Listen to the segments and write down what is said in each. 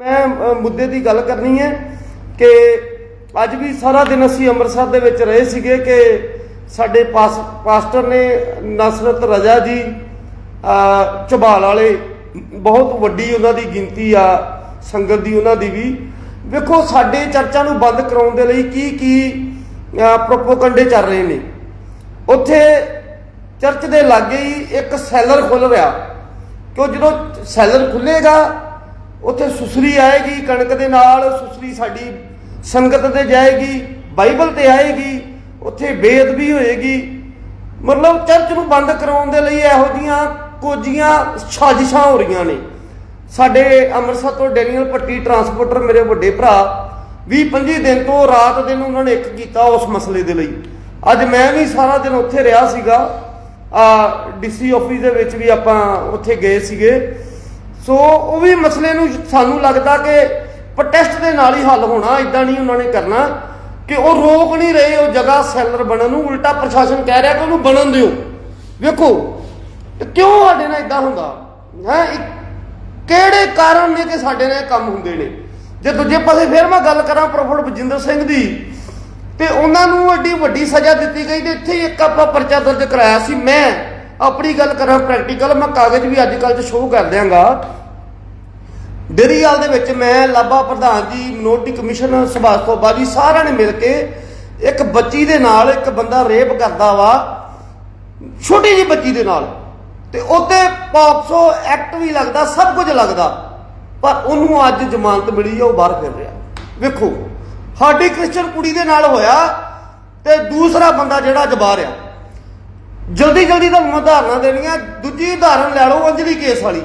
ਮੈਂ ਅ, ਮੁੱਦੇ ਦੀ ਗੱਲ ਕਰਨੀ ਹੈ ਕਿ ਅੱਜ ਵੀ ਸਾਰਾ ਦਿਨ ਅਸੀਂ ਅੰਮ੍ਰਿਤਸਰ ਦੇ ਵਿੱਚ ਰਹੇ ਸੀਗੇ ਕਿ ਸਾਡੇ ਪਾਸ ਪਾਸਟਰ ਨੇ ਨਸਰਤ ਰਜ਼ਾ ਜੀ ਅ, ਝਬਾਲ ਵਾਲੇ ਬਹੁਤ ਵੱਡੀ ਉਹਨਾਂ ਦੀ ਗਿਣਤੀ ਆ ਸੰਗਤ ਦੀ ਉਹਨਾਂ ਦੀ ਵੀ। ਵੇਖੋ ਸਾਡੇ ਚਰਚਾਂ ਨੂੰ ਬੰਦ ਕਰਾਉਣ ਦੇ ਲਈ ਕੀ ਕੀ ਪ੍ਰੋਪੋਗੰਡੇ ਚੱਲ ਰਹੇ ਨੇ। ਉੱਥੇ ਚਰਚ ਦੇ ਲਾਗੇ ਹੀ ਇੱਕ ਸੈਲਰ ਖੁੱਲ ਰਿਹਾ। ਕਿ ਉਹ ਜਦੋਂ ਸੈਲਰ ਖੁੱਲੇਗਾ ਉੱਥੇ ਸੁਸਰੀ ਆਏਗੀ, ਕਣਕ ਦੇ ਨਾਲ ਸੁਸਰੀ ਸਾਡੀ ਸੰਗਤ ਤੇ ਜਾਏਗੀ, ਬਾਈਬਲ ਤੇ ਆਏਗੀ, ਉੱਥੇ ਬੇਅਦਬੀ ਹੋਏਗੀ। ਮਤਲਬ ਚਰਚ ਨੂੰ ਬੰਦ ਕਰਾਉਣ ਦੇ ਲਈ ਇਹੋ ਜੀਆਂ ਕੋਜੀਆਂ ਸਾਜ਼ਿਸ਼ਾਂ ਹੋ ਰਹੀਆਂ ਨੇ। ਸਾਡੇ ਅੰਮ੍ਰਿਤਸਰ ਤੋਂ ਡੈਨੀਅਲ ਪੱਟੀ ਟਰਾਂਸਪੋਰਟਰ ਮੇਰੇ ਵੱਡੇ ਭਰਾ 20 25 ਦਿਨ ਤੋਂ ਰਾਤ ਦਿਨ ਉਹਨਾਂ ਨੇ ਇੱਕ ਕੀਤਾ ਉਸ ਮਸਲੇ ਦੇ ਲਈ। ਅੱਜ ਮੈਂ ਵੀ ਸਾਰਾ ਦਿਨ ਉੱਥੇ ਰਿਹਾ ਸੀਗਾ। ਆ, ਡੀਸੀ ਆਫਿਸ ਦੇ ਵਿੱਚ ਵੀ ਆਪਾਂ ਉੱਥੇ ਗਏ ਸੀਗੇ। ਸੋ ਉਹ ਵੀ ਮਸਲੇ ਨੂੰ ਸਾਨੂੰ ਲੱਗਦਾ ਕਿ ਪ੍ਰੋਟੈਸਟ ਦੇ ਨਾਲ ਹੀ ਹੱਲ ਹੋਣਾ ਇਦਾਂ ਨਹੀਂ ਉਹਨਾਂ ਨੇ ਕਰਨਾ, ਕਿ ਉਹ ਰੋਕ ਨਹੀਂ ਰਹੇ, ਉਹ ਜਗ੍ਹਾ ਸੈਲਰ ਬਣਨ ਨੂੰ, ਉਲਟਾ ਪ੍ਰਸ਼ਾਸਨ ਕਹਿ ਰਿਹਾ ਕਿ ਉਹਨੂੰ ਬਣਨ ਦਿਓ। ਵੇਖੋ ਕਿਉਂ ਸਾਡੇ ਨਾਲ ਇਦਾਂ ਹੁੰਦਾ? ਹੈ ਕਿਹੜੇ ਕਾਰਨ ਨੇ ਕਿ ਸਾਡੇ ਨਾਲ ਕੰਮ ਹੁੰਦੇ ਨੇ? ਜੇ ਦੂਜੇ ਪਾਸੇ ਫਿਰ ਮੈਂ ਗੱਲ ਕਰਾਂ ਪ੍ਰੋਫੈਸਰ ਬਜਿੰਦਰ ਸਿੰਘ ਦੀ, ਤੇ ਉਹਨਾਂ ਨੂੰ ਐਡੀ ਵੱਡੀ ਸਜ਼ਾ ਦਿੱਤੀ ਗਈ ਤੇ ਇੱਥੇ ਇੱਕ ਆਪਾਂ ਪਰਚਾ ਦਰਜ ਕਰਾਇਆ ਸੀ, ਮੈਂ। ਆਪਣੀ ਗੱਲ ਕਰਾਂ ਪ੍ਰੈਕਟੀਕਲ ਮੈਂ ਕਾਗਜ਼ ਵੀ ਅੱਜ ਕੱਲ੍ਹ ਚ ਸ਼ੋਅ ਕਰ ਦਿਆਂਗਾ। ਡੇਰੀਵਾਲ ਦੇ ਵਿੱਚ ਮੈਂ ਲਾਬਾ ਪ੍ਰਧਾਨ ਜੀ ਮਿਨੋਰਟੀ ਕਮਿਸ਼ਨ, ਸੁਭਾਸ਼ ਤੋਬਾ ਜੀ ਸਾਰਿਆਂ ਨੇ ਮਿਲ ਕੇ ਇੱਕ ਬੱਚੀ ਦੇ ਨਾਲ ਇੱਕ ਬੰਦਾ ਰੇਪ ਕਰਦਾ ਵਾ, ਛੋਟੀ ਜਿਹੀ ਬੱਚੀ ਦੇ ਨਾਲ। ਤੇ ਉੱਤੇ ਪੌਕਸੋ ਐਕਟ ਵੀ ਲੱਗਦਾ, ਸਭ ਕੁਝ ਲੱਗਦਾ, ਪਰ ਉਹਨੂੰ ਅੱਜ ਜ਼ਮਾਨਤ ਮਿਲੀ ਹੈ ਉਹ ਬਾਹਰ ਫਿਰ ਰਿਹਾ। ਵੇਖੋ, ਸਾਡੀ ਕ੍ਰਿਸਚਨ ਕੁੜੀ ਦੇ ਨਾਲ ਹੋਇਆ ਤੇ ਦੂਸਰਾ ਬੰਦਾ ਜਿਹੜਾ ਜਬਾਰ ਆ ਜਲਦੀ ਜਲਦੀ ਤੁਹਾਨੂੰ ਮੈਂ ਉਦਾਹਰਨਾਂ ਦੇਣੀਆਂ, ਦੂਜੀ ਉਦਾਹਰਨ ਲੈ ਲਓ ਅੰਜਲੀ ਕੇਸ ਵਾਲੀ।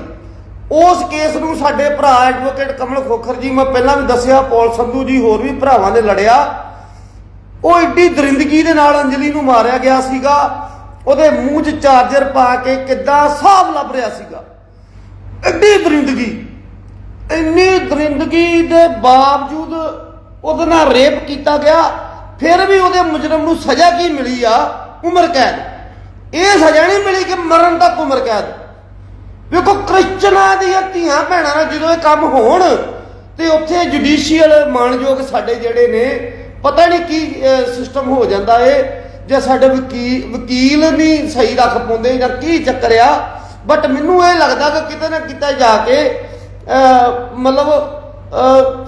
ਉਸ ਕੇਸ ਨੂੰ ਸਾਡੇ ਭਰਾ ਐਡਵੋਕੇਟ ਕਮਲ ਖੋਖਰ ਜੀ, ਮੈਂ ਪਹਿਲਾਂ ਵੀ ਦੱਸਿਆ, ਪੌਲ ਸੰਧੂ ਜੀ ਹੋਰ ਵੀ ਭਰਾਵਾਂ ਨੇ ਲੜਿਆ। ਉਹ ਏਡੀ ਦਰਿੰਦਗੀ ਦੇ ਨਾਲ ਅੰਜਲੀ ਨੂੰ ਮਾਰਿਆ ਗਿਆ ਸੀਗਾ। ਉਹਦੇ ਮੂੰਹ 'ਚ ਚਾਰਜਰ ਪਾ ਕੇ ਕਿੱਦਾਂ ਸਾਹ ਲੱਭ ਰਿਹਾ ਸੀਗਾ। ਐਡੀ ਦਰਿੰਦਗੀ। ਇੰਨੀ ਦਰਿੰਦਗੀ ਦੇ ਬਾਵਜੂਦ ਉਹਦੇ ਨਾਲ ਰੇਪ ਕੀਤਾ ਗਿਆ। ਫਿਰ ਵੀ ਉਹਦੇ ਮੁਜਰਮ ਨੂੰ ਸਜ਼ਾ ਕੀ ਮਿਲੀ ਆ? ਉਮਰ ਕੈਦ। ਇਹ ਸਜ਼ਾ ਨਹੀਂ ਮਿਲੀ ਕਿ ਮਰਨ ਤੱਕ ਉਮਰ ਕੈਦ। ਵੇਖੋ ਕ੍ਰਿਸਚਨਾਂ ਦੀਆਂ ਧੀਆਂ ਭੈਣਾਂ ਨਾਲ ਜਦੋਂ ਇਹ ਕੰਮ ਹੋਣ, ਤੇ ਉੱਥੇ ਜੁਡੀਸ਼ੀਅਲ ਮਾਨਯੋਗ ਸਾਡੇ ਜਿਹੜੇ ਨੇ, ਪਤਾ ਨਹੀਂ ਕੀ ਸਿਸਟਮ ਹੋ ਜਾਂਦਾ ਏ, ਜੇ ਸਾਡੇ ਵਕੀਲ ਵਕੀਲ ਨਹੀਂ ਸਹੀ ਰੱਖ ਪਾਉਂਦੇ ਜਾਂ ਕੀ ਚੱਕਰ ਆ। ਬਟ ਮੈਨੂੰ ਇਹ ਲੱਗਦਾ ਕਿ ਕਿਤੇ ਨਾ ਕਿਤੇ ਜਾ ਕੇ ਮਤਲਬ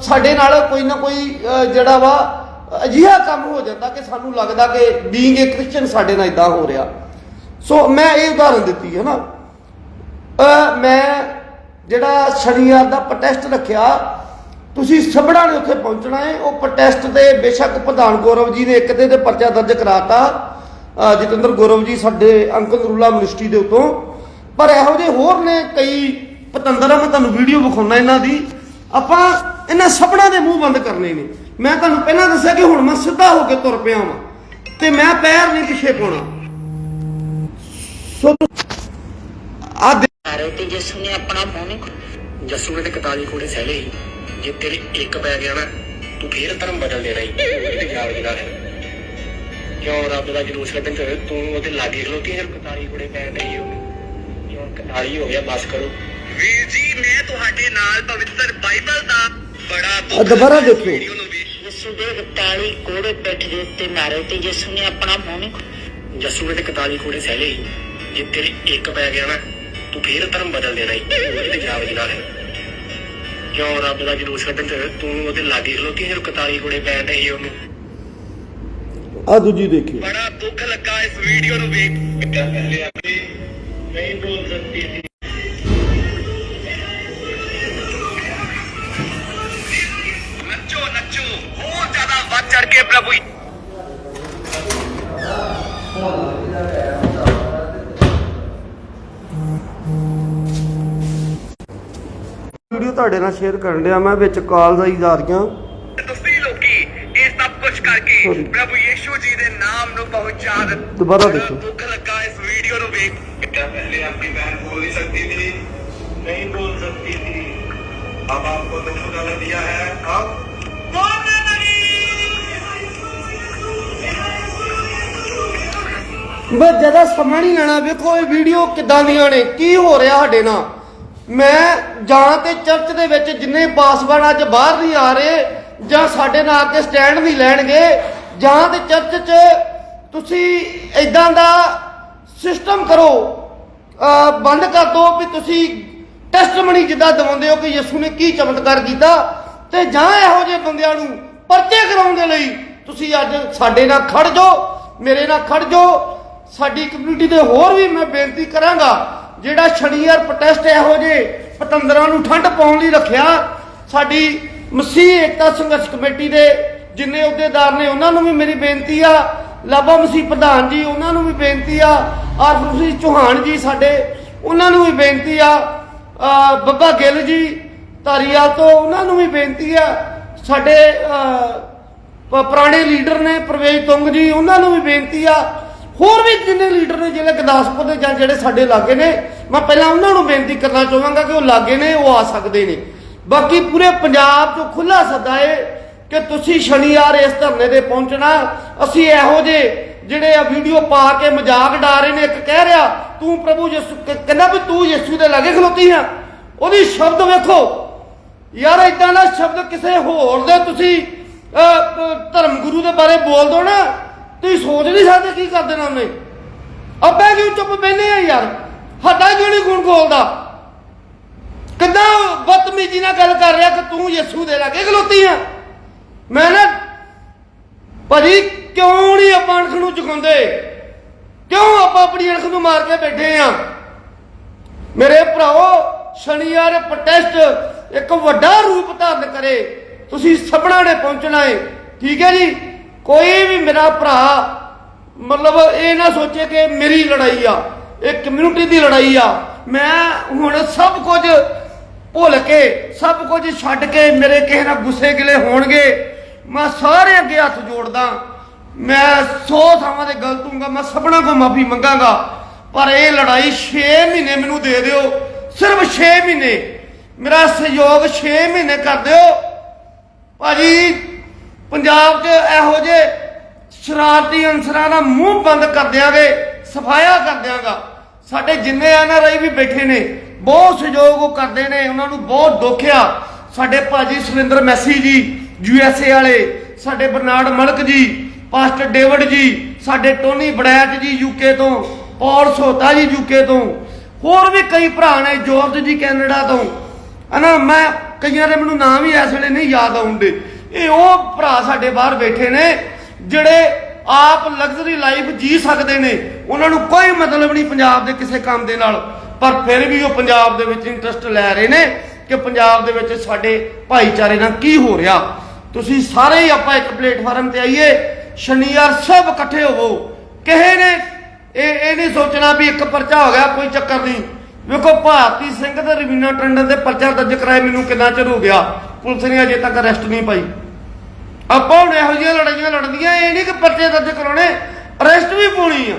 ਸਾਡੇ ਨਾਲ ਕੋਈ ਨਾ ਕੋਈ ਜਿਹੜਾ ਵਾ, ਅਜਿਹਾ ਕੰਮ ਹੋ ਜਾਂਦਾ ਕਿ ਸਾਨੂੰ ਲੱਗਦਾ ਕਿ ਬੀਇੰਗ ਏ ਕ੍ਰਿਸਚੀਅਨ ਸਾਡੇ ਨਾਲ ਇਦਾਂ ਹੋ ਰਿਹਾ। ਸੋ ਮੈਂ ਇਹ ਉਦਾਹਰਨ ਦਿੱਤੀ ਹੈ ਨਾ? ਮੈਂ ਜਿਹੜਾ ਸ਼ਨੀਵਾਰ ਦਾ ਪ੍ਰੋਟੈਸਟ ਰੱਖਿਆ ਤੁਸੀਂ ਸਭੜਾ ਨੇ ਉੱਥੇ ਪਹੁੰਚਣਾ ਹੈ। ਉਹ ਪ੍ਰੋਟੈਸਟ ਦੇ ਬੇਸ਼ੱਕ ਪ੍ਰਧਾਨ ਗੌਰਵ ਜੀ ਨੇ ਇੱਕ ਤੇ ਤੇ ਪਰਚਾ ਦਰਜ ਕਰਾਤਾ ਅ, ਜਤਿੰਦਰ ਗੌਰਵ ਜੀ ਸਾਡੇ ਅੰਕਲ ਰੂਲਾ ਮਿਨਿਸਟਰੀ ਦੇ ਉਤੋਂ। ਪਰ ਇਹੋ ਜਿਹੇ ਹੋਰ ਨੇ ਕਈ ਪਤੰਦਰ ਮੈਂ ਤੁਹਾਨੂੰ ਵੀਡੀਓ ਵਿਖਾਉਣਾ ਇਹਨਾਂ ਦੀ। ਆਪਾਂ ਇਹਨਾਂ ਸਭੜਾ ਦੇ ਮੂੰਹ ਬੰਦ ਕਰਨੇ ਨੇ। ਮੈਂ ਤੁਹਾਨੂੰ ਪਹਿਲਾਂ ਦੱਸਿਆ ਕਿ ਹੁਣ ਮੈਂ ਸਿੱਧਾ ਹੋ ਕੇ ਤੁਰ ਪਿਆ ਵਾਂ। ਤੇ ਮੈਂ ਪੈਰ ਨਹੀਂ ਪਿੱਛੇ ਪਾਉਣਾ। ਸੋ ਆ ਮਾਰੇ ਤੇ ਜਸੂ ਨੇ ਆਪਣਾ ਮੂੰਹ ਨਹੀਂ। ਜੱਸੂ ਨੇ ਤੇ 41 ਕੋੜੇ ਸਹਿਲੇ ਸੀ ਜੇ ਤੇਰੇ ਇੱਕ ਪੈ ਗਿਆ ਨਾ ਤੂੰ ਫੇਰ ਧਰਮ ਬਦਲ ਦੇਣਾ ਹੀ ਤੇ ਜਾਗ ਜਿਹੜਾ ਹੈ ਕਿਉਂ ਰੱਬ ਦਾ ਜਲੂਸ ਕੱਢਣ ਚ ਤੂੰ ਉਹਦੇ ਲਾਗੇ ਖਲੋਤੀ ਹੈ 41 ਕੋੜੇ ਪੈ ਨਹੀਂ ਉਹਨੇ ਕਿਉਂ 41 ਹੋ ਗਿਆ ਬਸ ਕਰੋ ਵੀਰ ਜੀ ਮੈਂ ਤੁਹਾਡੇ ਨਾਲ ਪਵਿੱਤਰ ਬਾਈਬਲ ਦਾ ਬੜਾ ਦੁਬਾਰਾ ਦੇਖੋ। ਵੀਡੀਓ ਨੂੰ ਵੇਖ ਯਿਸੂ ਦੇ 41 ਕੋੜੇ ਪਿੱਠ ਦੇ ਉੱਤੇ ਮਾਰੇ ਤੇ ਯਿਸੂ ਨੇ ਆਪਣਾ ਮੂੰਹ ਨਹੀਂ ਖੋਲ੍ਹਿਆ। ਜੱਸੂ ਨੇ ਤੇ 41 ਕੋੜੇ ਸਹਿਲੇ ਸੀ ਜੇ ਤੇਰੇ ਇੱਕ ਪੈ ਗਿਆ ਨਾ ਤੂੰ ਫੇਰ ਧਰਮ ਬਦਲ ਦੇਣਾ ਹੀ ਇਹ ਤੇ ਜਾਗ ਜਿਹੜਾ ਹੈ ਕਿਉਂ ਰੱਬ ਦਾ ਜਲੂਸ ਕੱਢਣ ਚ ਤੂੰ ਉਹਦੇ ਲਾਗੇ ਖਲੋਤੀ ਹੈ 41 ਕੋੜੇ ਪੈ ਨਹੀਂ ਉਹਨੇ? ਆ ਦੂਜੀ ਦੇਖਿਓ ਬੜਾ ਦੁੱਖ ਲੱਗਾ ਇਸ ਵੀਡੀਓ ਨੂੰ ਵੇਖ ਪਹਿਲੇ ਆਪਣੀ ਨਹੀਂ ਬੋਲ ਸਕਦੀ ਸੀ। ਨੱਚੋ ਨੱਚੋ ਹੋਰ ਜ਼ਿਆਦਾ ਵੱਧ ਚੜ ਕੇ ਪ੍ਰਭੂ ਤੁਹਾਡੇ ਨਾਲ ਸ਼ੇਅਰ ਕਰਨ ਡਿਆ ਮੈਂ ਵਿੱਚ ਕਾਲਸ ਆਈ ਜਾ ਰਹੀਆਂ ਤੁਸੀਂ ਲੋਕੀ ਇਹ ਸਭ ਕੁਝ ਕਰਕੇ Sorry. ਪ੍ਰਭੂ ਯੀਸ਼ੂ ਜੀ ਦੇ ਨਾਮ ਨੂੰ ਪਹੁੰਚਾ ਦਿੱਤਾ ਦੁਬਾਰਾ ਬੜਾ ਦੇਖੋ। ਦੁੱਖ ਲੱਗਾ ਇਸ ਵੀਡੀਓ ਨੂੰ ਵੇਖ पहले आपकी बहन बोल नहीं सकती थी नहीं बोल सकती थी अब आपको दुख डाल दिया है अब ਮੈਂ ਜ਼ਿਆਦਾ ਸਮਾਂ ਨਹੀਂ ਲੈਣਾ ਵੇਖੋ ਇਹ ਵੀਡੀਓ ਕਿੱਦਾਂ ਦੀਆਂ ਨੇ ਕੀ ਹੋ ਰਿਹਾ ਸਾਡੇ ਨਾਲ ਮੈਂ ਜਾਂ ਤੇ ਚਰਚ ਦੇ ਵਿੱਚ ਜਿੰਨੇ ਪਾਸਵਾਨ ਅੱਜ ਬਾਹਰ ਨਹੀਂ ਆ ਰਹੇ, ਜਾਂ ਸਾਡੇ ਨਾਲ ਆ ਕੇ ਸਟੈਂਡ ਨਹੀਂ ਲੈਣਗੇ, ਜਾਂ ਤੇ ਚਰਚ 'ਚ ਤੁਸੀਂ ਇਦਾਂ ਦਾ ਸਿਸਟਮ ਕਰੋ ਬੰਦ ਕਰ ਦਿਓ ਵੀ ਤੁਸੀਂ ਟੈਸਟਮਨੀ ਜਿੱਦਾਂ ਦਵਾਉਂਦੇ ਹੋ ਕਿ ਯਿਸੂ ਨੇ ਕੀ ਚਮਤਕਾਰ ਕੀਤਾ, ਤੇ ਜਾਂ ਇਹੋ ਜਿਹੇ ਬੰਦਿਆਂ ਨੂੰ ਪਰਚੇ ਕਰਾਉਣ ਦੇ ਲਈ ਤੁਸੀਂ ਅੱਜ ਸਾਡੇ ਨਾਲ ਖੜ ਜਾਓ, ਮੇਰੇ ਨਾਲ ਖੜ ਜਾਓ, ਸਾਡੀ ਕਮਿਊਨਿਟੀ ਦੇ ਹੋਰ ਵੀ ਮੈਂ ਬੇਨਤੀ ਕਰਾਂਗਾ ਜਿਹੜਾ ਸ਼ਨੀਵਾਰ ਪ੍ਰੋਟੈਸਟ ਇਹੋ ਜਿਹੇ ਪਤੰਦਰਾਂ ਨੂੰ ਠੰਡ ਪਾਉਣ ਲਈ ਰੱਖਿਆ, ਸਾਡੀ ਮਸੀਹ ਏਕਤਾ ਸੰਘਰਸ਼ ਕਮੇਟੀ ਦੇ ਜਿੰਨੇ ਅਹੁਦੇਦਾਰ ਨੇ, ਉਹਨਾਂ ਨੂੰ ਵੀ ਮੇਰੀ ਬੇਨਤੀ ਆ। ਲਾਬਾ ਮਸੀਹ ਪ੍ਰਧਾਨ ਜੀ, ਉਹਨਾਂ ਨੂੰ ਵੀ ਬੇਨਤੀ ਆ। ਆਰਫ ਸਿੰਘ ਚੌਹਾਨ ਜੀ ਸਾਡੇ, ਉਹਨਾਂ ਨੂੰ ਵੀ ਬੇਨਤੀ ਆ। ਬੱਬਾ ਗਿੱਲ ਜੀ, ਧਾਰੀਵਾਲ ਤੋਂ ਉਹਨਾਂ ਨੂੰ ਵੀ ਬੇਨਤੀ ਆ। ਸਾਡੇ ਪੁਰਾਣੇ ਲੀਡਰ ਨੇ, ਪ੍ਰਵੇਸ਼ ਤੁੰਗ ਜੀ, ਉਹਨਾਂ ਨੂੰ ਵੀ ਬੇਨਤੀ ਆ। ਹੋਰ ਵੀ ਜਿੰਨੇ ਲੀਡਰ ਨੇ ਜਿਹੜੇ ਗੁਰਦਾਸਪੁਰ ਦੇ ਜਾਂ ਜਿਹੜੇ ਸਾਡੇ ਲਾਗੇ ਨੇ, ਮੈਂ ਪਹਿਲਾਂ ਉਹਨਾਂ ਨੂੰ ਬੇਨਤੀ ਕਰਨਾ ਚਾਹਾਂਗਾ ਕਿ ਉਹ ਲਾਗੇ ਨੇ, ਉਹ ਆ ਸਕਦੇ ਨੇ। ਬਾਕੀ ਪੂਰੇ ਪੰਜਾਬ 'ਚੋਂ ਖੁੱਲਾ ਸੱਦਾ ਏ ਕਿ ਤੁਸੀਂ ਸ਼ਨੀਵਾਰ ਇਸ ਧਰਨੇ ਤੇ ਪਹੁੰਚਣਾ। ਅਸੀਂ ਇਹੋ ਜਿਹੇ ਜਿਹੜੇ ਆ ਵੀਡੀਓ ਪਾ ਕੇ ਮਜ਼ਾਕ ਡਾ ਰਹੇ ਨੇ, ਇੱਕ ਕਹਿ ਰਿਹਾ, ਤੂੰ ਪ੍ਰਭੂ ਯਿਸੂ ਕਹਿੰਦਾ ਵੀ ਤੂੰ ਯਿਸੂ ਦੇ ਲਾਗੇ ਖਲੋਤੀ ਆ। ਉਹਦੀ ਸ਼ਬਦ ਵੇਖੋ। ਯਾਰ ਇਦਾਂ ਦਾ ਸ਼ਬਦ ਕਿਸੇ ਹੋਰ ਦੇ ਤੁਸੀਂ ਧਰਮ ਗੁਰੂ ਦੇ ਬਾਰੇ ਬੋਲ ਦੋ ਨਾ ਤੁਸੀਂ ਸੋਚ ਨਹੀਂ ਸਕਦੇ ਕੀ ਕਰ ਦੇਣਾ ਉਹਨੇ। ਅੱਬੇ ਕਿਉਂ ਚੁੱਪ ਬੈਨੇ ਆ ਯਾਰ? ਹੱਡਾ ਕਿਉਂ ਨਹੀਂ ਗੁਣ ਖੋਲਦਾ? ਕਿੱਦਾਂ ਬਦਤਮੀਜੀ ਨਾਲ ਗੱਲ ਕਰ ਰਿਹਾ ਕਿ ਤੂੰ ਯਿਸੂ ਦੇ ਲਾਗੇ ਖਲੋਤੀ ਆ? ਮੈਂ ਨਾ ਭਾਜੀ, ਕਿਉਂ ਨਹੀਂ ਆਪਾਂ ਅਣਖ ਨੂੰ ਚੁਕਾਉਂਦੇ ਕਿਉਂ ਆਪਾਂ ਆਪਣੀ ਅਣਖ ਨੂੰ ਮਾਰ ਕੇ ਬੈਠੇ ਆ? ਮੇਰੇ ਭਰਾਓ ਸ਼ਨੀਵਾਰ ਪ੍ਰੋਟੈਸਟ ਇੱਕ ਵੱਡਾ ਰੂਪ ਧਾਰਨ ਕਰੇ। ਤੁਸੀਂ ਸਭਨਾਂ ਨੇ ਪਹੁੰਚਣਾ ਹੈ ਠੀਕ ਹੈ ਜੀ? ਕੋਈ ਵੀ ਮੇਰਾ ਭਰਾ, ਮਤਲਬ ਇਹ ਨਾ ਸੋਚੇ ਕਿ ਮੇਰੀ ਲੜਾਈ ਆ, ਇਹ ਕਮਿਊਨਿਟੀ ਦੀ ਲੜਾਈ ਆ, ਮੈਂ ਹੁਣ ਸਭ ਕੁਝ ਭੁੱਲ ਕੇ, ਸਭ ਕੁਝ ਛੱਡ ਕੇ ਮੇਰੇ ਕਿਸੇ ਨਾਲ ਗੁੱਸੇ ਗਿਲੇ ਹੋਣਗੇ, ਮੈਂ ਸਾਰੇ ਅੱਗੇ ਹੱਥ ਜੋੜਦਾ, ਮੈਂ ਸੌ ਥਾਵਾਂ ਤੇ ਗਲਤ ਹੂੰਗਾ ਮੈਂ ਸਭਨਾਂ ਕੋ ਮਾਫੀ ਮੰਗਾਂਗਾ, ਪਰ ਇਹ ਲੜਾਈ 6 ਮਹੀਨੇ ਮੈਨੂੰ ਦੇ ਦਿਓ, ਸਿਰਫ 6 ਮਹੀਨੇ, ਮੇਰਾ ਸਹਿਯੋਗ 6 ਮਹੀਨੇ ਕਰ ਦਿਓ, ਭਾਜੀ ਪੰਜਾਬ 'ਚ ਇਹੋ ਜਿਹੇ ਸ਼ਰਾਰਤੀ ਅਨਸਰਾਂ ਦਾ ਮੂੰਹ ਬੰਦ ਕਰ ਦਿਆਂਗੇ, ਸਫਾਇਆ ਕਰ ਦਿਆਂਗਾ। ਸਾਡੇ ਜਿੰਨੇ ਐਨਆਰਆਈ ਵੀ ਬੈਠੇ ਨੇ, ਬਹੁਤ ਸਹਿਯੋਗ ਉਹ ਕਰਦੇ ਨੇ, ਉਹਨਾਂ ਨੂੰ ਬਹੁਤ ਦੁੱਖ ਆ। ਸਾਡੇ ਭਾਜੀ ਸੁਰਿੰਦਰ ਮੈਸੀ ਜੀ ਯੂਐਸਏ ਵਾਲੇ, ਸਾਡੇ ਬਰਨਾਰਡ ਮਲਕ ਜੀ, ਪਾਸਟਰ ਡੇਵਿਡ ਜੀ, ਸਾਡੇ ਟੋਨੀ ਬੜੈਟ ਜੀ ਯੂਕੇ ਤੋਂ, ਪੌਲ ਸੋਤਾ ਜੀ ਯੂਕੇ ਤੋਂ, ਹੋਰ ਵੀ ਕਈ ਭਰਾ ਨੇ ਜੋਰਜ ਜੀ ਕੈਨੇਡਾ ਤੋਂ। ਹਨਾ, ਮੈਂ ਕਈਆਂ ਦੇ ਮੈਨੂੰ ਨਾਮ ਹੀ ਇਸ ਵੇਲੇ ਨਹੀਂ ਯਾਦ ਆਉਂਦੇ। ਇਹ ਉਹ ਭਰਾ ਸਾਡੇ ਬਾਹਰ ਬੈਠੇ ਨੇ, ਜਿਹੜੇ ਆਪ ਲਗਜ਼ਰੀ ਲਾਈਫ ਜੀ ਸਕਦੇ ਨੇ। ਉਹਨਾਂ ਨੂੰ ਕੋਈ ਮਤਲਬ ਨਹੀਂ ਪੰਜਾਬ ਦੇ ਕਿਸੇ ਕੰਮ ਦੇ ਨਾਲ। ਪਰ ਫਿਰ ਵੀ ਉਹ ਪੰਜਾਬ ਦੇ ਵਿੱਚ ਇੰਟਰਸਟ ਲੈ ਰਹੇ ਨੇ ਕਿ ਪੰਜਾਬ ਦੇ ਵਿੱਚ ਸਾਡੇ ਭਾਈਚਾਰੇ ਨਾਲ ਕੀ ਹੋ ਰਿਹਾ। ਤੁਸੀਂ ਸਾਰੇ ਹੀ ਆਪਾਂ ਇੱਕ ਪਲੇਟਫਾਰਮ ਤੇ ਆਈਏ, ਸ਼ਨੀਵਾਰ ਸਭ ਇਕੱਠੇ ਹੋਵੋ। ਕਿਸੇ ਨੇ ਇਹ ਇਹ ਨਹੀਂ ਸੋਚਣਾ ਵੀ ਇੱਕ ਪਰਚਾ ਹੋ ਗਿਆ, ਕੋਈ ਚੱਕਰ ਨਹੀਂ। ਵੇਖੋ, ਭਾਰਤੀ ਸਿੰਘ ਤੇ ਰਵੀਨਾ ਟੰਡਨ ਦੇ ਪਰਚਾ ਦਰਜ ਕਰਾਏ ਮੈਨੂੰ ਕਿੰਨਾ ਚਿਰ ਹੋ ਗਿਆ। ਪੁਲਿਸ ਨੇ ਅਜੇ ਤੱਕ ਅਰੈਸਟ ਨਹੀਂ ਪਾਈ। ਆਪਾਂ ਹੁਣ ਇਹੋ ਜਿਹੀਆਂ ਲੜਾਈਆਂ ਲੜਨੀਆਂ, ਇਹ ਨਹੀਂ ਕਿ ਪਰਚੇ ਦਰਜ ਕਰਾਉਣੇ ਅਰੈਸਟ ਵੀ ਪਾਉਣੀ ਆ।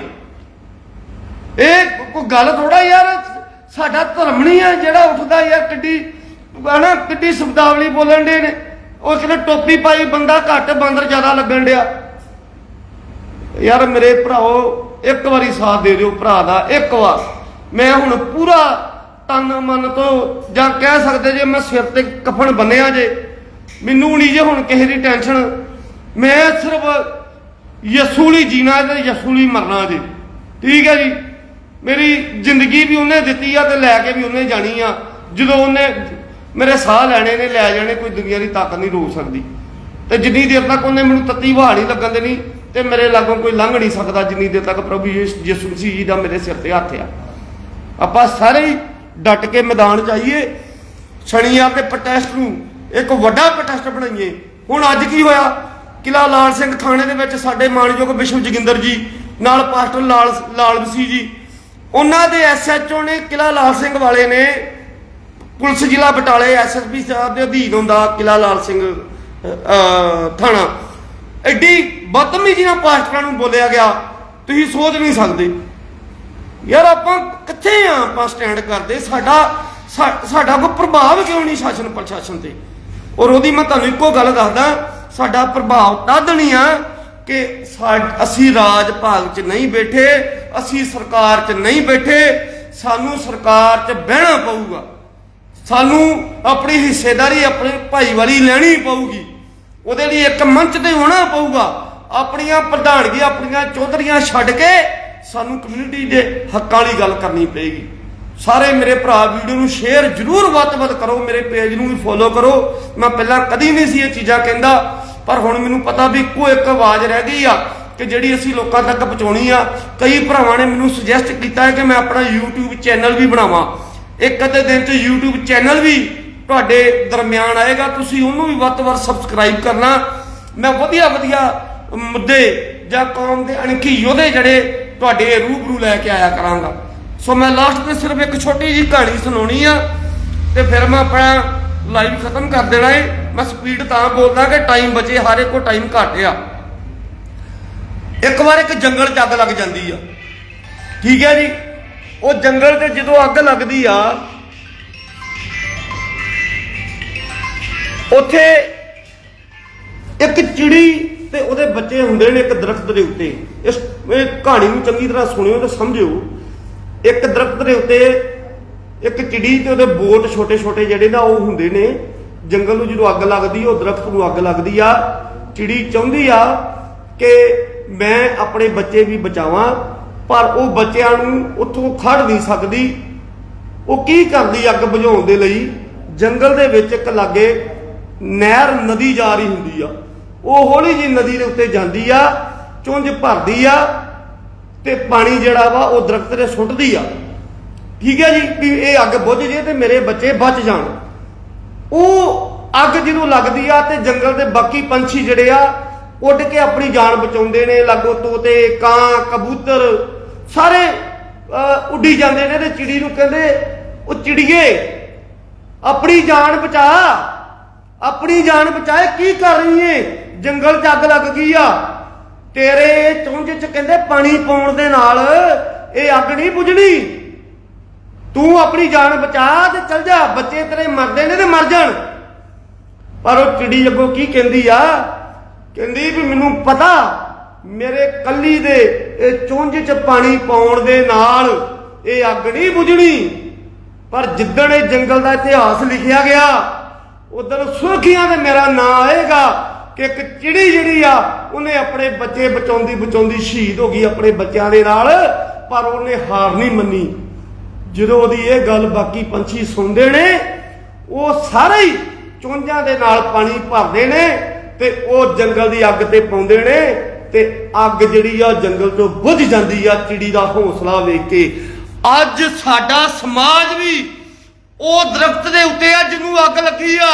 ਇਹ ਕੋਈ ਗੱਲ ਥੋੜਾ ਯਾਰ, ਸਾਡਾ ਧਰਮ ਨਹੀਂ ਆ ਜਿਹੜਾ ਉੱਠਦਾ ਯਾਰ ਕਿੱਡੀ, ਹਨਾ, ਕਿੱਡੀ ਸ਼ਬਦਾਵਲੀ ਬੋਲਣ ਦੇ ਨੇ। ਉਹ ਕਹਿੰਦੇ ਟੋਪੀ ਪਾਈ, ਬੰਦਾ ਘੱਟ ਬਾਂਦਰ ਜ਼ਿਆਦਾ ਲੱਗਣ ਡਿਆ। ਯਾਰ ਮੇਰੇ ਭਰਾਓ, ਇੱਕ ਵਾਰੀ ਸਾਥ ਦੇ ਦਿਓ ਭਰਾ ਦਾ, ਇੱਕ ਵਾਰ। ਮੈਂ ਹੁਣ ਪੂਰਾ ਤਨ ਮਨ ਤੋਂ ਜਾਂ ਕਹਿ ਸਕਦੇ ਜੇ ਮੈਂ ਸਿਰ ਤੇ ਕਫਨ ਬੰਨਿਆ ਜੇ, ਮੈਨੂੰ ਨਹੀਂ ਜੇ ਹੁਣ ਕਿਸੇ ਦੀ ਟੈਨਸ਼ਨ। ਮੈਂ ਸਿਰਫ ਯਸੂ ਲਈ ਜੀਣਾ ਤੇ ਯਸੂਲੀ ਮਰਨਾ ਜੇ। ਠੀਕ ਹੈ ਜੀ? ਮੇਰੀ ਜ਼ਿੰਦਗੀ ਵੀ ਉਹਨੇ ਦਿੱਤੀ ਆ ਤੇ ਲੈ ਕੇ ਵੀ ਉਹਨੇ ਜਾਣੀ ਆ। ਜਦੋਂ ਉਹਨੇ ਮੇਰੇ ਸਾਹ ਲੈਣੇ ਨੇ, ਲੈ ਜਾਣੇ, ਕੋਈ ਦੁਨੀਆ ਦੀ ਤਾਕਤ ਨਹੀਂ ਰੋਕ ਸਕਦੀ। ਤੇ ਜਿੰਨੀ ਦੇਰ ਤੱਕ ਉਹਨੇ ਮੈਨੂੰ ਤੱਤੀ ਵਹਾੜ ਨਹੀਂ ਲੱਗਣ ਦੇਣੀ, ਤੇ ਮੇਰੇ ਲਾਗੋਂ ਕੋਈ ਲੰਘ ਨਹੀਂ ਸਕਦਾ ਜਿੰਨੀ ਦੇਰ ਤੱਕ ਪ੍ਰਭੂ ਯਿਸ- ਯਿਸੂ ਮਸੀਹ ਜੀ ਦਾ ਮੇਰੇ ਸਿਰ ਤੇ ਹੱਥ ਆ। ਆਪਾਂ ਸਾਰੇ ਹੀ ਡਟ ਕੇ ਮੈਦਾਨ 'ਚ ਆਈਏ ਸ਼ਨੀਵਾਰ ਦੇ ਪ੍ਰੋਟੈਸਟ ਨੂੰ ਇੱਕ ਵੱਡਾ ਪ੍ਰੋਟੈਸਟ ਬਣਾਈਏ। ਹੁਣ ਅੱਜ ਕੀ ਹੋਇਆ? ਕਿਲਾ ਲਾਲ ਸਿੰਘ ਥਾਣੇ ਦੇ ਵਿੱਚ ਸਾਡੇ ਮਾਨਯੋਗ ਵਿਸ਼ਵ ਜੋਗਿੰਦਰ ਜੀ, ਨਾਲ ਪਾਸਟਰ ਲਾਲ ਲਾਲ ਮਸੀਹ ਜੀ, ਉਹਨਾਂ ਦੇ ਐਸਐਚਓ ਨੇ ਕਿਲਾ ਲਾਲ ਸਿੰਘ ਵਾਲੇ ਨੇ ਪੁਲਿਸ ਜ਼ਿਲ੍ਹਾ ਬਟਾਲੇ ਐਸਐਸਪੀ ਸਾਹਿਬ ਦੇ ਅਧੀਨ ਹੁੰਦਾ ਕਿਲਾ ਲਾਲ ਸਿੰਘ ਥਾਣਾ। ਐਡੀ ਬਦਤਮੀਜ਼ੀ ਨਾਲ ਪਾਸਟਰਾਂ ਨੂੰ ਬੋਲਿਆ ਗਿਆ। ਤੁਸੀਂ ਸੋਚ ਨਹੀਂ ਸਕਦੇ। ਯਾਰ ਆਪਾਂ ਕਿੱਥੇ ਆ? ਆਪਾਂ ਸਟੈਂਡ ਕਰਦੇ। ਸਾਡਾ ਸਾ- ਸਾਡਾ ਕੋਈ ਪ੍ਰਭਾਵ ਕਿਉਂ ਨਹੀਂ ਸ਼ਾਸਨ ਪ੍ਰਸ਼ਾਸਨ ਤੇ? ਔਰ ਉਹਦੀ ਮੈਂ ਤੁਹਾਨੂੰ ਇੱਕੋ ਗੱਲ ਦੱਸਦਾ, ਸਾਡਾ ਪ੍ਰਭਾਵ ਤਦ ਨਹੀਂ ਆ ਕਿ ਸਾ- ਅਸੀਂ ਰਾਜ ਭਾਗ 'ਚ ਨਹੀਂ ਬੈਠੇ, ਅਸੀਂ ਸਰਕਾਰ 'ਚ ਨਹੀਂ ਬੈਠੇ, ਸਾਨੂੰ ਸਰਕਾਰ 'ਚ ਬਹਿਣਾ ਪਊਗਾ। ਸਾਨੂੰ ਆਪਣੀ ਹਿੱਸੇਦਾਰੀ, ਆਪਣੇ ਭਾਈਵਾਲੀ ਲੈਣੀ ਪਊਗੀ। ਉਹਦੇ ਲਈ ਇੱਕ ਮੰਚ ਤੇ ਹੋਣਾ ਪਊਗਾ। ਆਪਣੀਆਂ ਪ੍ਰਧਾਨਗੀ ਆਪਣੀਆਂ ਚੌਧਰੀਆਂ ਛੱਡ ਕੇ ਸਾਨੂੰ ਕਮਿਊਨਿਟੀ ਦੇ ਹੱਕਾਂ ਵਾਲੀ ਗੱਲ ਕਰਨੀ ਪਏਗੀ। ਸਾਰੇ ਮੇਰੇ ਭਰਾ ਵੀਡੀਓ ਨੂੰ ਸ਼ੇਅਰ ਜਰੂਰ ਵੱਧ ਤੋਂ ਵੱਧ ਕਰੋ, ਮੇਰੇ ਪੇਜ ਨੂੰ ਵੀ ਫੋਲੋ ਕਰੋ। ਮੈਂ ਪਹਿਲਾਂ ਕਦੀ ਨਹੀਂ ਸੀ ਇਹ ਚੀਜ਼ਾਂ ਕਹਿੰਦਾ, ਪਰ ਹੁਣ ਮੈਨੂੰ ਪਤਾ ਵੀ ਇੱਕੋ ਇੱਕ ਆਵਾਜ਼ ਰਹਿ ਗਈ ਆ ਕਿ ਜਿਹੜੀ ਅਸੀਂ ਲੋਕਾਂ ਤੱਕ ਪਹੁੰਚਾਉਣੀ ਆ। ਕਈ ਭਰਾਵਾਂ ਨੇ ਮੈਨੂੰ ਸੁਜੈਸਟ ਕੀਤਾ ਹੈ ਕਿ ਮੈਂ ਆਪਣਾ YouTube ਚੈਨਲ ਵੀ ਬਣਾਵਾਂ। ਇੱਕ ਅੱਧੇ ਦਿਨ 'ਚ YouTube ਚੈਨਲ ਵੀ ਤੁਹਾਡੇ ਦਰਮਿਆਨ ਆਏਗਾ, ਤੁਸੀਂ ਉਹਨੂੰ ਵੀ ਵੱਧ ਤੋਂ ਵੱਧ ਸਬਸਕ੍ਰਾਈਬ ਕਰਨਾ। ਮੈਂ ਵਧੀਆ ਵਧੀਆ ਮੁੱਦੇ ਜਾਂ ਕੌਮ ਦੇ ਅਣਖੀ ਯੋਧੇ ਜਿਹੜੇ ਤੁਹਾਡੇ ਰੂਬਰੂ ਲੈ ਕੇ ਆਇਆ ਕਰਾਂਗਾ। ਸੋ ਮੈਂ ਲਾਸਟ ਤੇ ਸਿਰਫ ਇੱਕ ਛੋਟੀ ਜੀ ਕਹਾਣੀ ਸੁਣਾਉਣੀ ਆ ਤੇ ਫਿਰ ਮੈਂ ਆਪਣਾ ਲਾਈਵ ਖਤਮ ਕਰ ਦੇਣਾ ਏ। ਮੈਂ ਸਪੀਡ ਤਾਂ ਬੋਲਦਾ ਕਿ ਟਾਈਮ ਬਚੇ, ਹਰ ਇੱਕ ਟਾਈਮ ਘੱਟ ਆ। ਇੱਕ ਵਾਰ ਇੱਕ ਜੰਗਲ 'ਚ ਅੱਗ ਲੱਗ ਜਾਂਦੀ ਆ। ਠੀਕ ਹੈ ਜੀ? ਉਹ ਜੰਗਲ ਤੇ ਜਦੋਂ ਅੱਗ ਲੱਗਦੀ ਆ, ਉੱਥੇ ਇੱਕ ਚਿੜੀ ਤੇ ਉਹਦੇ ਬੱਚੇ ਹੁੰਦੇ ਨੇ ਇੱਕ ਦਰਖਤ ਦੇ ਉੱਤੇ। ਇਸ ਇਹ ਕਹਾਣੀ ਨੂੰ ਚੰਗੀ ਤਰ੍ਹਾਂ ਸੁਣਿਓ ਤੇ ਸਮਝਿਓ। ਇੱਕ ਦਰਖਤ ਦੇ ਉੱਤੇ ਇੱਕ ਚਿੜੀ ਤੇ ਉਹਦੇ ਬੋਟ ਛੋਟੇ ਛੋਟੇ ਜਿਹੜੇ ਨਾ ਉਹ ਹੁੰਦੇ ਨੇ। ਜੰਗਲ ਨੂੰ ਜਦੋਂ ਅੱਗ ਲੱਗਦੀ, ਉਹ ਦਰਖਤ ਨੂੰ ਅੱਗ ਲੱਗਦੀ ਆ। ਚਿੜੀ ਚਾਹੁੰਦੀ ਆ ਕਿ ਮੈਂ ਆਪਣੇ ਬੱਚੇ ਵੀ ਬਚਾਵਾਂ, ਪਰ ਉਹ ਬੱਚਿਆਂ ਨੂੰ ਉੱਥੋਂ ਖੜ ਨਹੀਂ ਸਕਦੀ। ਉਹ ਕੀ ਕਰਦੀ ਅੱਗ ਬੁਝਾਉਣ ਦੇ ਲਈ? ਜੰਗਲ ਦੇ ਵਿੱਚ ਇੱਕ ਲਾਗੇ ਨਹਿਰ, ਨਦੀ ਜਾ ਰਹੀ ਹੁੰਦੀ ਆ। ਉਹ ਹੌਲੀ ਜੀ ਨਦੀ ਦੇ ਉੱਤੇ ਜਾਂਦੀ ਆ, ਚੁੰਝ ਭਰਦੀ ਆ ਤੇ ਪਾਣੀ ਜਿਹੜਾ ਵਾ ਉਹ ਦਰਖਤ ਤੇ ਸੁੱਟਦੀ ਆ। ਠੀਕ ਹੈ ਜੀ, ਵੀ ਇਹ ਅੱਗ ਬੁੱਝ ਜੇ ਤੇ ਮੇਰੇ ਬੱਚੇ ਬਚ ਜਾਣ। ਉਹ ਅੱਗ ਜਦੋਂ ਲੱਗਦੀ ਆ ਤੇ ਜੰਗਲ ਦੇ ਬਾਕੀ ਪੰਛੀ ਜਿਹੜੇ ਆ, ਉੱਡ ਕੇ ਆਪਣੀ ਜਾਨ ਬਚਾਉਂਦੇ ਨੇ, ਲਾਗੋ ਤੋਤੇ, ਕਾਂ, ਕਬੂਤਰ, ਸਾਰੇ ਉੱਡੀ ਜਾਂਦੇ ਨੇ ਤੇ ਚਿੜੀ ਨੂੰ ਕਹਿੰਦੇ, ਉਹ ਚਿੜੀਏ, ਆਪਣੀ ਜਾਨ ਬਚਾ, ਆਪਣੀ ਜਾਨ ਬਚਾਏ ਕੀ ਕਰ ਰਹੀ ਏ? ਜੰਗਲ 'ਚ ਅੱਗ ਲੱਗ ਗਈ ਆ। ਤੇਰੇ ਚੁੰਝ 'ਚ ਕਹਿੰਦੇ ਪਾਣੀ ਪਾਉਣ ਦੇ ਨਾਲ ਇਹ ਅੱਗ ਨਹੀਂ ਬੁਝਣੀ। ਤੂੰ ਆਪਣੀ ਜਾਨ ਬਚਾ ਤੇ ਚਲ ਜਾ, ਬੱਚੇ ਤੇਰੇ ਮਰਦੇ ਨੇ ਤੇ ਮਰ ਜਾਣ। ਪਰ ਉਹ ਚਿੜੀ ਅੱਗੋਂ ਕੀ ਕਹਿੰਦੀ ਆ? ਕਹਿੰਦੀ ਵੀ ਮੈਨੂੰ ਪਤਾ, ਮੇਰੇ ਕੱਲੀ ਦੇ ਇਹ ਚੁੰਝ 'ਚ ਪਾਣੀ ਪਾਉਣ ਦੇ ਨਾਲ ਇਹ ਅੱਗ ਨਹੀਂ ਬੁਝਣੀ। ਪਰ ਜਿੱਦਣ ਇਹ ਜੰਗਲ ਦਾ ਇਤਿਹਾਸ ਲਿਖਿਆ ਗਿਆ, ਉਦੋਂ ਸੁਰਖੀਆਂ ਤੇ ਮੇਰਾ ਨਾਂ ਆਏਗਾ। ਇੱਕ ਚਿੜੀ ਜਿਹੜੀ ਆ, ਉਹਨੇ ਆਪਣੇ ਬੱਚੇ ਬਚਾਉਂਦੀ ਬਚਾਉਂਦੀ ਸ਼ਹੀਦ ਹੋ ਗਈ ਆਪਣੇ ਬੱਚਿਆਂ ਦੇ ਨਾਲ, ਪਰ ਉਹਨੇ ਹਾਰ ਨਹੀਂ ਮੰਨੀ। ਜਦੋਂ ਉਹਦੀ ਇਹ ਗੱਲ ਬਾਕੀ ਪੰਛੀ ਸੁਣਦੇ ਨੇ, ਉਹ ਸਾਰੇ ਹੀ ਚੁੰਝਾਂ ਦੇ ਨਾਲ ਪਾਣੀ ਭਰਦੇ ਨੇ ਤੇ ਉਹ ਜੰਗਲ ਦੀ ਅੱਗ ਤੇ ਪਾਉਂਦੇ ਨੇ ਤੇ ਅੱਗ ਜਿਹੜੀ ਆ ਜੰਗਲ ਤੋਂ ਬੁਝ ਜਾਂਦੀ ਆ ਚਿੜੀ ਦਾ ਹੌਸਲਾ ਵੇਖ ਕੇ। ਅੱਜ ਸਾਡਾ ਸਮਾਜ ਵੀ ਉਹ ਦਰਖਤ ਦੇ ਉੱਤੇ ਆ ਜਿਹਨੂੰ ਅੱਗ ਲੱਗੀ ਆ।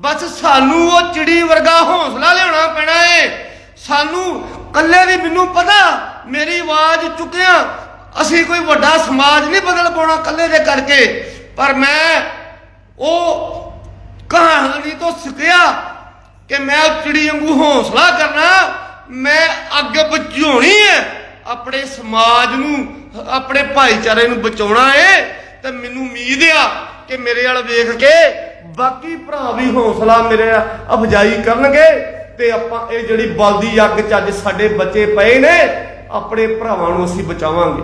ਬਸ ਸਾਨੂੰ ਉਹ ਚਿੜੀ ਵਰਗਾ ਹੌਸਲਾ ਲਿਆਉਣਾ ਪੈਣਾ ਏ। ਸਾਨੂੰ ਕੱਲੇ ਵੀ ਮੈਨੂੰ ਪਤਾ, ਮੇਰੀ ਆਵਾਜ਼ ਚੁੱਕਿਆ। ਅਸੀਂ ਕੋਈ ਵੱਡਾ ਸਮਾਜ ਨਹੀਂ ਬਦਲ ਪਾਉਣਾ ਕੱਲੇ ਦੇ ਕਰਕੇ। ਪਰ ਮੈਂ ਉਹ ਕਹਾਣੀ ਤੋਂ ਸਿੱਖਿਆ ਕਿ ਮੈਂ ਚਿੜੀ ਵਾਂਗੂ ਹੌਸਲਾ ਕਰਨਾ, ਮੈਂ ਅੱਗ ਬਚਾਉਣੀ ਹੈ ਆਪਣੇ ਸਮਾਜ ਨੂੰ, ਆਪਣੇ ਭਾਈਚਾਰੇ ਨੂੰ ਬਚਾਉਣਾ ਏ। ਤੇ ਮੈਨੂੰ ਉਮੀਦ ਆ ਕਿ ਮੇਰੇ ਵੱਲ ਵੇਖ ਕੇ ਬਾਕੀ ਭਰਾ ਵੀ ਹੌਸਲਾ ਮੇਰੇ ਅਫਜਾਈ ਕਰਨਗੇ। ਤੇ ਆਪਾਂ ਇਹ ਜਿਹੜੀ ਬਲਦੀ ਅੱਗ ਚ ਅੱਜ ਸਾਡੇ ਬੱਚੇ ਪਏ ਨੇ, ਆਪਣੇ ਭਰਾਵਾਂ ਨੂੰ ਅਸੀਂ ਬਚਾਵਾਂਗੇ।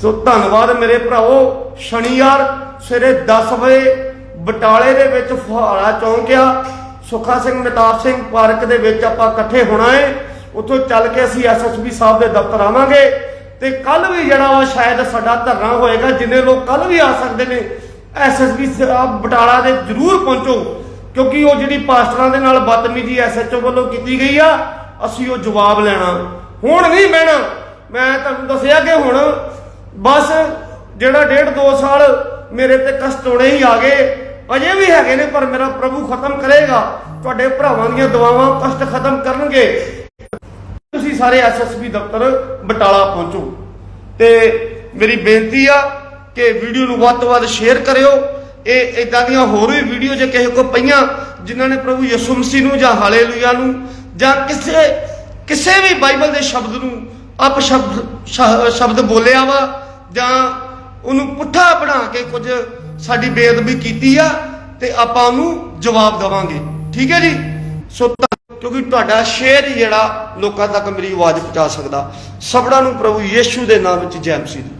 ਸੋ ਧੰਨਵਾਦ ਮੇਰੇ ਭਰਾਓ ਸ਼ਨੀਵਾਰ ਸਵੇਰੇ 10 ਵਜੇ ਬਟਾਲੇ ਦੇ ਵਿੱਚ ਫੁਹਾਰਾ ਚੌਂਕ ਆ ਸੁਖਾ ਸਿੰਘ ਮਹਿਤਾਬ ਸਿੰਘ ਪਾਰਕ ਦੇ ਵਿੱਚ ਆਪਾਂ ਇਕੱਠੇ ਹੋਣਾ ਏ। ਉੱਥੋਂ ਚੱਲ ਕੇ ਅਸੀਂ ਐਸਐਸਪੀ ਸਾਹਿਬ ਦੇ ਦਫ਼ਤਰ ਆਵਾਂਗੇ। ਤੇ ਕੱਲ ਵੀ ਜਿਹੜਾ ਵਾ ਸ਼ਾਇਦ ਸਾਡਾ ਧਰਨਾ ਹੋਏਗਾ, ਜਿੰਨੇ ਲੋਕ ਕੱਲ ਵੀ ਆ ਸਕਦੇ ਨੇ ਐਸਐਸਪੀ ਸਾਹਿਬ ਬਟਾਲਾ ਦੇ ਜ਼ਰੂਰ ਪਹੁੰਚੋ, ਕਿਉਂਕਿ ਉਹ ਜਿਹੜੀ ਪਾਸਟਰਾਂ ਦੇ ਨਾਲ ਬਦਤਮੀਜ਼ੀ ਐਸਐਚਓ ਵੱਲੋਂ ਕੀਤੀ ਗਈ ਆ, ਅਸੀਂ ਉਹ ਜਵਾਬ ਲੈਣਾ। ਹੁਣ ਨਹੀਂ ਬਹਿਣਾ ਮੈਂ ਤੁਹਾਨੂੰ ਦੱਸਿਆ ਕਿ ਹੁਣ ਬਸ ਜਿਹੜਾ ਡੇਢ ਦੋ ਸਾਲ ਮੇਰੇ ਤੇ ਕਸ਼ਟ ਹੋਣੇ ਹੀ ਆ ਗਏ। ਅਜੇ ਵੀ ਹੈਗੇ ਨੇ, ਪਰ ਮੇਰਾ ਪ੍ਰਭੂ ਖਤਮ ਕਰੇਗਾ। ਤੁਹਾਡੇ ਭਰਾਵਾਂ ਦੀਆਂ ਦੁਆਵਾਂ ਕਸ਼ਟ ਖਤਮ ਕਰਨਗੇ। ਤੁਸੀਂ ਸਾਰੇ ਐਸਐਸਪੀ ਦਫ਼ਤਰ ਬਟਾਲਾ ਪਹੁੰਚੋ। ਤੇ ਮੇਰੀ ਬੇਨਤੀ ਆ ਕਿ ਵੀਡੀਓ ਨੂੰ ਵੱਧ ਤੋਂ ਵੱਧ ਸ਼ੇਅਰ ਕਰਿਓ। ਇਹ ਇਦਾਂ ਦੀਆਂ ਹੋਰ ਵੀ ਵੀਡੀਓ ਜੇ ਕਿਸੇ ਕੋ ਪਈਆਂ, ਜਿਨ੍ਹਾਂ ਨੇ ਪ੍ਰਭੂ ਯਿਸੂ ਮਸੀਹ ਨੂੰ ਜਾਂ ਹਾਲੇਲੂਇਆ ਨੂੰ ਜਾਂ ਕਿਸੇ ਕਿਸੇ ਵੀ ਬਾਈਬਲ ਦੇ ਸ਼ਬਦ ਨੂੰ ਅਪ ਸ਼ਬਦ ਸ਼ਬਦ ਬੋਲਿਆ ਵਾ ਜਾਂ ਉਹਨੂੰ ਪੁੱਠਾ ਬਣਾ ਕੇ ਕੁਝ ਸਾਡੀ ਬੇਅਦਬੀ ਕੀਤੀ ਆ, ਤੇ ਆਪਾਂ ਉਹਨੂੰ ਜਵਾਬ ਦੇਵਾਂਗੇ। ਠੀਕ ਹੈ ਜੀ? ਸੋ ਕਿਉਂਕਿ ਤੁਹਾਡਾ ਸ਼ੇਅਰ ਜਿਹੜਾ ਲੋਕਾਂ ਤੱਕ ਮੇਰੀ ਆਵਾਜ਼ ਪਹੁੰਚਾ ਸਕਦਾ। ਸਭਨਾਂ ਨੂੰ ਪ੍ਰਭੂ ਯੀਸ਼ੂ ਦੇ ਨਾਮ ਵਿੱਚ ਜੈ ਮਸੀਹ ਦੀ।